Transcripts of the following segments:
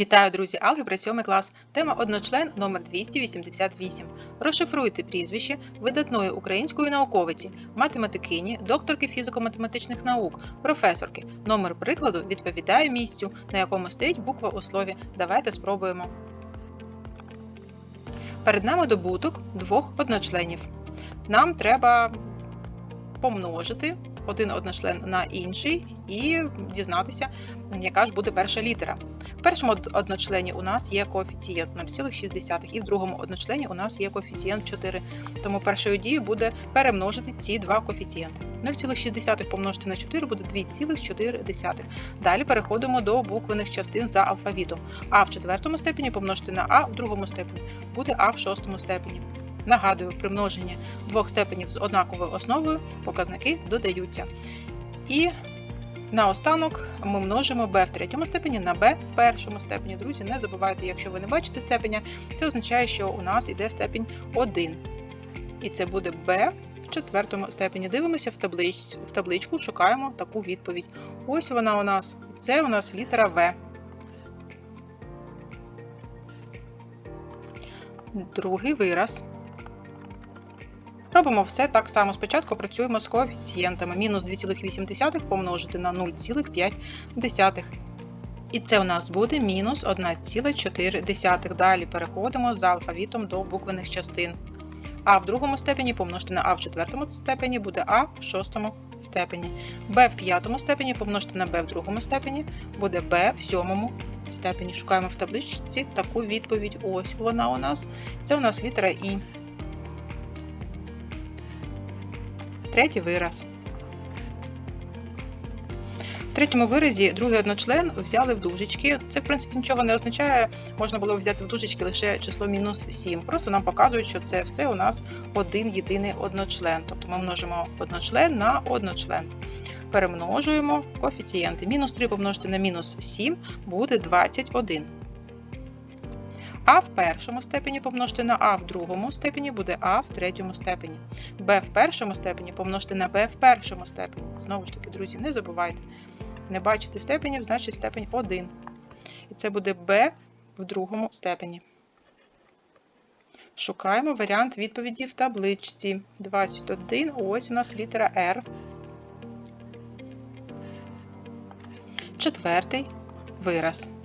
Вітаю, друзі! Алгебра 7 клас. Тема одночлен номер 288. Розшифруйте прізвище видатної української науковиці, математикині, докторки фізико-математичних наук, професорки. Номер прикладу відповідає місцю, на якому стоїть буква у слові. Давайте спробуємо. Перед нами добуток двох одночленів. Нам треба помножити один одночлен на інший і дізнатися, яка ж буде перша літера. В першому одночлені у нас є коефіцієнт 0,6, і в другому одночлені у нас є коефіцієнт 4. Тому першою дією буде перемножити ці два коефіцієнти. 0,6 помножити на 4 буде 2,4. Далі переходимо до буквених частин за алфавітом. А в четвертому степені помножити на А в другому степені буде А в шостому степені. Нагадую, при множенні двох степенів з однаковою основою показники додаються. І Наостанок ми множимо b в третьому степені на b в першому степені. Друзі, не забувайте, якщо ви не бачите степеня, це означає, що у нас йде степень 1. І це буде b в четвертому степені. Дивимося в, таблич, в табличку, шукаємо таку відповідь. Ось вона у нас. Це у нас літера В. Другий вираз. Робимо все так само. Спочатку працюємо з коефіцієнтами. Мінус 2,8 помножити на 0,5. І це у нас буде мінус 1,4. Далі переходимо за алфавітом до буквених частин. А в другому степені помножити на А в четвертому степені буде А в шостому степені. Б в п'ятому степені помножити на Б в другому степені буде Б в сьомому степені. Шукаємо в табличці таку відповідь. Ось вона у нас. Це у нас літера І. Третій вираз. В третьому виразі другий одночлен взяли в дужечки. Це, в принципі, нічого не означає. Можна було взяти в дужечки лише число мінус 7. Просто нам показують, що це все у нас один єдиний одночлен. Тобто ми множимо одночлен на одночлен. Перемножуємо коефіцієнти. Мінус 3 помножити на мінус 7 буде 21. А в першому степені помножити на А в другому степені буде А в третьому степені. Б в першому степені помножити на Б в першому степені. Знову ж таки, друзі, не забувайте. Не бачите степенів, значить степень 1. І це буде Б в другому степені. Шукаємо варіант відповіді в табличці. 21. Ось у нас літера R. Четвертий вираз.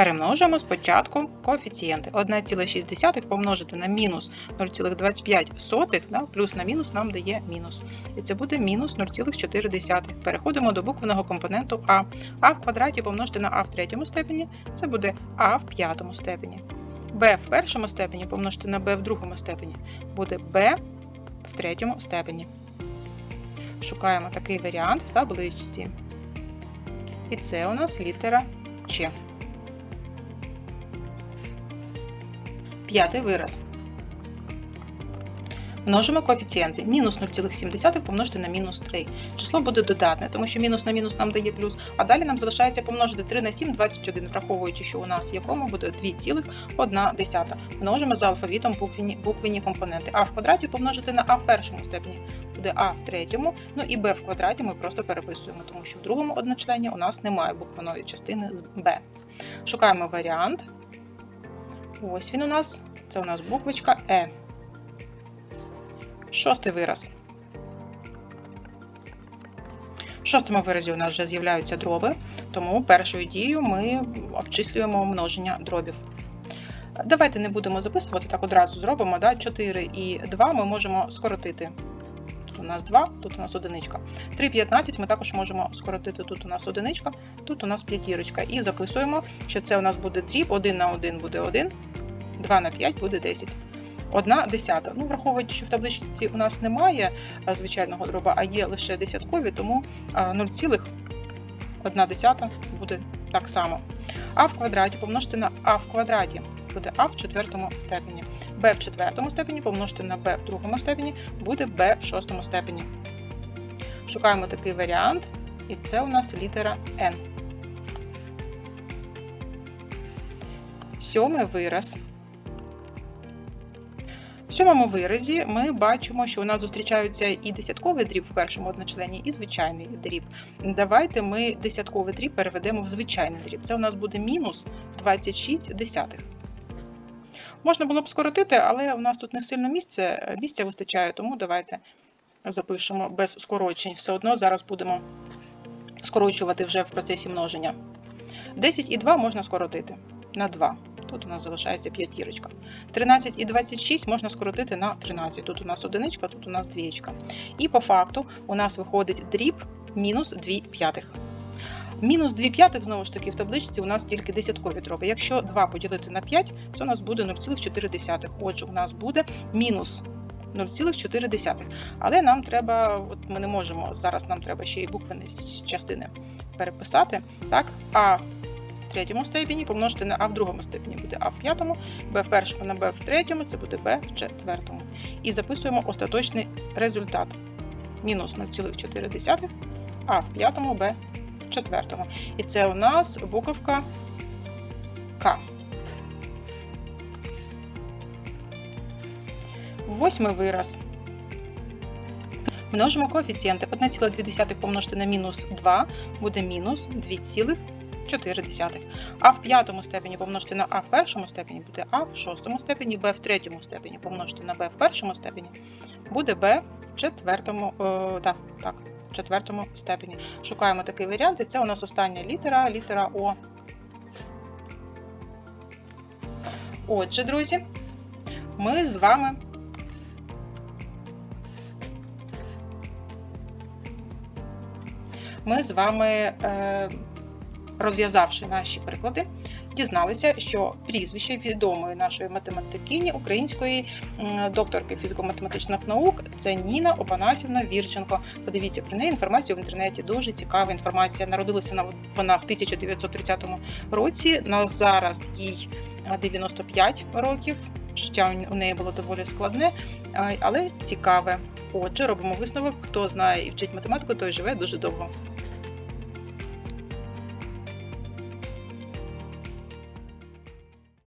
Перемножуємо спочатку коефіцієнти. 1,6 помножити на мінус 0,25, да, плюс на мінус нам дає мінус. І це буде мінус 0,4. Переходимо до буквеного компоненту А. А в квадраті помножити на А в третьому степені, це буде А в п'ятому степені. Б в першому степені помножити на Б в другому степені, буде Б в третьому степені. Шукаємо такий варіант в табличці. І це у нас літера Ч. П'ятий вираз. Множимо коефіцієнти. Мінус 0,7 помножити на мінус 3. Число буде додатне, тому що мінус на мінус нам дає плюс. А далі нам залишається помножити 3 на 7, 21, враховуючи, що у нас якому буде 2,1. Множимо за алфавітом буквені, буквені компоненти. А в квадраті помножити на А в першому степені. Буде А в третьому. Ну і Б в квадраті ми просто переписуємо, тому що в другому одночлені у нас немає буквеної частини з Б. Шукаємо варіант. Ось він у нас. Це у нас буквочка Е. Шостий вираз. В шостому виразі у нас вже з'являються дроби, тому першою дією ми обчислюємо множення дробів. Давайте не будемо записувати, так одразу зробимо. Да? 4 і 2 ми можемо скоротити. У нас 2, тут у нас одиничка. 3, 15 ми також можемо скоротити. Тут у нас одиничка, тут у нас п'ятірочка. І записуємо, що це у нас буде дріб, 1 на 1 буде 1, 2 на 5 буде 10. Одна десята. Ну, враховуючи, що в табличці у нас немає звичайного дроба, а є лише десяткові, тому 0,1 десята буде так само. А в квадраті помножити на А в квадраті буде А в четвертому степені. Б в четвертому степені помножити на Б в другому степені буде Б в шостому степені. Шукаємо такий варіант, і це у нас літера N. Сьомий вираз. В сьомому виразі ми бачимо, що у нас зустрічаються і десятковий дріб в першому одночлені, і звичайний дріб. Давайте ми десятковий дріб переведемо в звичайний дріб. Це у нас буде мінус 26 десятих. Можна було б скоротити, але у нас тут не сильно місце, місця вистачає, тому давайте запишемо без скорочень. Все одно зараз будемо скорочувати вже в процесі множення. 10 і 2 можна скоротити на 2. Тут у нас залишається п'ятірочка. 13 і 26 можна скоротити на 13. Тут у нас одиничка, тут у нас двієчка. І по факту у нас виходить дріб мінус 2 п'ятих. Мінус 2 п'ятих, знову ж таки, в табличці у нас тільки десяткові дроби. Якщо 2 поділити на 5, це у нас буде 0,4. Отже, у нас буде мінус 0,4. Але нам треба, от ми не можемо, зараз нам треба ще й буквені всі частини переписати. Так, А в третьому степені помножити на А в другому степені буде А в п'ятому, Б в першому на Б в третьому, це буде Б в четвертому. І записуємо остаточний результат. Мінус 0,4, А в п'ятому, Б в четвертому. І це у нас буковка К. Восьмий вираз. Множимо коефіцієнти. 1,2 помножити на мінус 2 буде мінус 2,4. А в п'ятому степені помножити на А в першому степені буде А в шостому степені, Б в третьому степені помножити на Б в першому степені буде Б в четвертому, е, да, так, в четвертому степені. Шукаємо такий варіант, і це у нас остання літера, літера О. Отже, друзі, ми з вами ми з вами, е, розв'язавши наші приклади, дізналися, що прізвище відомої нашої математикині української докторки фізико-математичних наук це Ніна Опанасівна Вірченко. Подивіться про неї інформацію в інтернеті. Дуже цікава інформація. Народилася вона- в 1930 році. На зараз їй е, 95 років. Життя у неї було доволі складне, але цікаве. Отже, робимо висновок. Хто знає і вчить математику, той живе дуже довго.